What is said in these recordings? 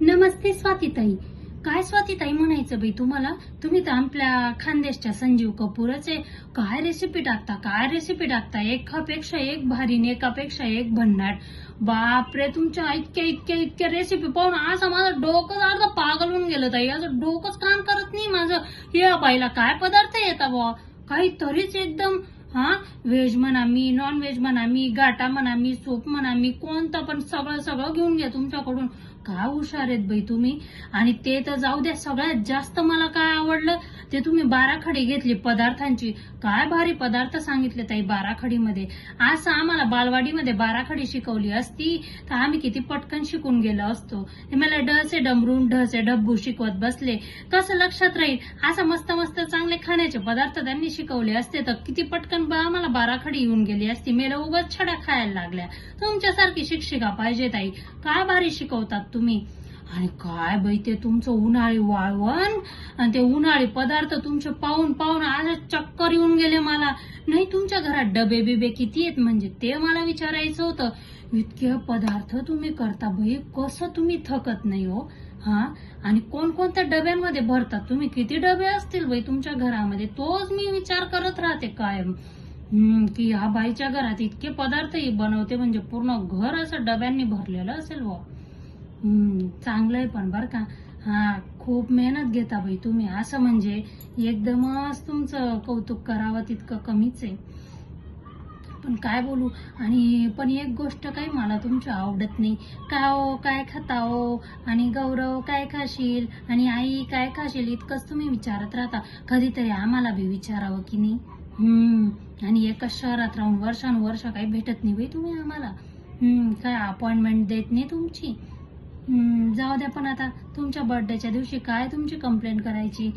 नमस्ते स्वातीताई. काय स्वातीताई म्हणायचं बाई तुम्हाला? तुम्ही तर आपल्या खानदेशच्या संजीव कपूरच आहे. काय रेसिपी टाकता काय रेसिपी टाकता? एकापेक्षा एक भारी आणि एकापेक्षा एक भन्नाट. बापरे तुमच्या इतक्या इतक्या इतक्या रेसिपी पाहून असं माझं डोकं अर्ध पागल होऊन गेलं ताई. असं डोकंच काम करत नाही माझं. या बाईला काय पदार्थ येता बुवा? काहीतरीच एकदम हा? व्हेज म्हणा मी नॉन व्हेज म्हणा मी गाटा म्हणा मी सूप म्हणा मी कोणतं पण सगळं सगळं घेऊन घ्या तुमच्याकडून. का हुशार आहेत बाई तुम्ही? आणि ते तर जाऊ द्या सगळ्यात जास्त मला काय आवडलं? ते तुम्ही बाराखडी घेतली पदार्थांची. काय भारी पदार्थ सांगितले ताई बाराखडीमध्ये. असं आम्हाला बालवाडीमध्ये बाराखडी शिकवली असती तर आम्ही किती पटकन शिकून गेलो असतो. ते मला डसे डमरून ढसे डब्बू शिकवत बसले. कसं लक्षात राहील असं मस्त मस्त चांगले खाण्याचे पदार्थ त्यांनी शिकवले असते तर किती पटकन बा- आम्हाला बाराखडी येऊन गेली असती. मेला उगाच छड्या खायला लागल्या. तुमच्यासारखी शिक्षिका पाहिजे ताई. काय भारी शिकवतात तुम्ही? आणि काय बाई ते तुमचं उन्हाळी वाळवण आणि ते उन्हाळी पदार्थ तुमचे पाहून पाहून आज चक्कर येऊन गेले मला. नाही तुमच्या घरात डबे बिबे किती आहेत? म्हणजे ते मला विचारायचं होतं. इतके पदार्थ तुम्ही करता बाई कसं तुम्ही थकत नाही हो? हा? आणि कोणकोणत्या डब्यांमध्ये भरतात? तुम्ही किती डबे असतील बाई तुमच्या घरामध्ये? तोच मी विचार करत राहते कायम. की ह्या बाईच्या घरात इतके पदार्थही बनवते म्हणजे पूर्ण घर असं डब्यांनी भरलेलं असेल व चांगलं आहे पण बरं का. हा खूप मेहनत घेता बाई तुम्ही. असं म्हणजे एकदमच तुमचं कौतुक करावं तितकं कमीच आहे. पण काय बोलू? आणि पण एक गोष्ट काही मला तुमची आवडत नाही. काय हो? काय खाताओ हो? आणि गौरव काय खाशील? आणि आई काय खाशील? इतकंच तुम्ही विचारत राहता. कधीतरी आम्हाला बी विचारावं की नाही? हम्म. आणि एकाच शहरात राहून वर्षानुवर्ष काही भेटत नाही बाई तुम्ही आम्हाला. हम्म. काय अपॉइंटमेंट देत नाही तुमची? जाऊ द्या पण आता तुमच्या बर्थडेच्या दिवशी काय तुमची कंप्लेंट करायची?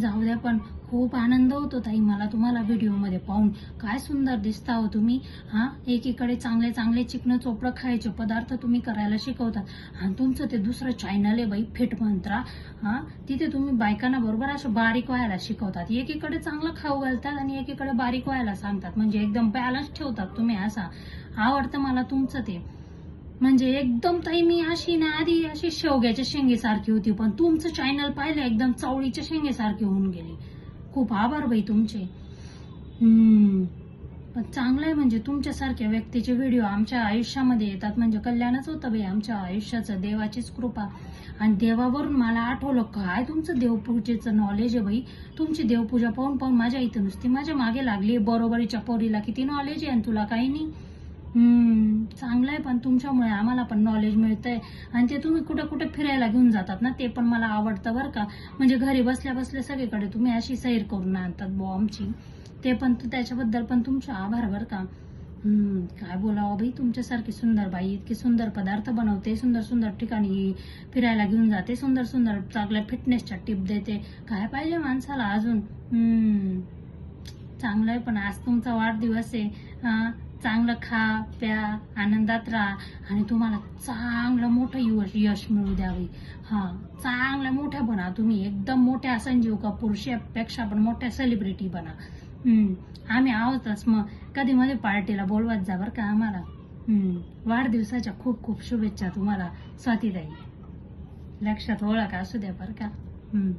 जाऊ द्या पण खूप आनंद होतो ताई मला तुम्हाला व्हिडिओमध्ये पाहून. काय सुंदर दिसता हो तुम्ही. हा एकीकडे चांगले चांगले चिकन चोपडं खायचे पदार्थ तुम्ही करायला शिकवतात आणि तुमचं ते दुसरं चॅनल आहे बाई फिट मंत्रा. हा तिथे तुम्ही बायकांना बरोबर असं बारीक व्हायला शिकवतात. एकीकडे चांगलं खाऊ घालतात आणि एकीकडे बारीक व्हायला सांगतात. म्हणजे एकदम बॅलन्स ठेवतात तुम्ही असा. आवडतं मला तुमचं ते. म्हणजे एकदम ताई मी अशी ना आधी अशी शेवग्याच्या शेंगेसारखी होती पण तुमचं चॅनल पाहिलं एकदम चवळीच्या शेंगेसारखी होऊन गेली. खूप आभार बाई तुमचे. पण चांगलं आहे म्हणजे तुमच्यासारख्या व्यक्तीचे व्हिडिओ आमच्या आयुष्यामध्ये येतात म्हणजे कल्याणच होतं बाई आमच्या आयुष्याचं देवाचीच कृपा. आणि देवावरून मला आठवलं काय तुमचं देवपूजेचं नॉलेज आहे बाई. तुमची देवपूजा पाहून पाहून माझ्या इथं नुसती माझ्या मागे लागली बरोबरीच्या पोरीला किती नॉलेज आहे आणि तुला काही नाही. चांगलं आहे पण तुमच्यामुळे आम्हाला पण नॉलेज मिळतंय. आणि ते तुम्ही कुठे कुठे फिरायला घेऊन जातात ना ते पण मला आवडतं बरं का. म्हणजे घरी बसल्या बसल्या सगळीकडे तुम्ही अशी सैर करून आणतात बुवा आमची. ते पण त्याच्याबद्दल पण तुमचे आभार बरं का. काय बोलावं बाई तुमच्यासारखी सुंदर बाई इतके सुंदर पदार्थ बनवते सुंदर सुंदर ठिकाणी फिरायला घेऊन जाते सुंदर सुंदर चांगल्या फिटनेसच्या टिप देते. काय पाहिजे माणसाला अजून? हम्म. चांगलं आहे पण आज तुमचा वाढदिवस आहे. हा, चांगलं खा प्या आनंदात राहा आणि तुम्हाला चांगलं मोठं यश यश मिळू द्यावे. हा चांगलं मोठ्या बना तुम्ही. एकदम मोठ्या संजीव कपूरशेपेक्षा पण मोठ्या सेलिब्रिटी बना. हम्म, आम्ही आहोतच मग. कधी मध्ये पार्टीला बोलवत जा बरं का आम्हाला. वाढदिवसाच्या खूप खूप शुभेच्छा तुम्हाला स्वातीदाई लक्षात ओळख असू द्या बरं का. हम्म.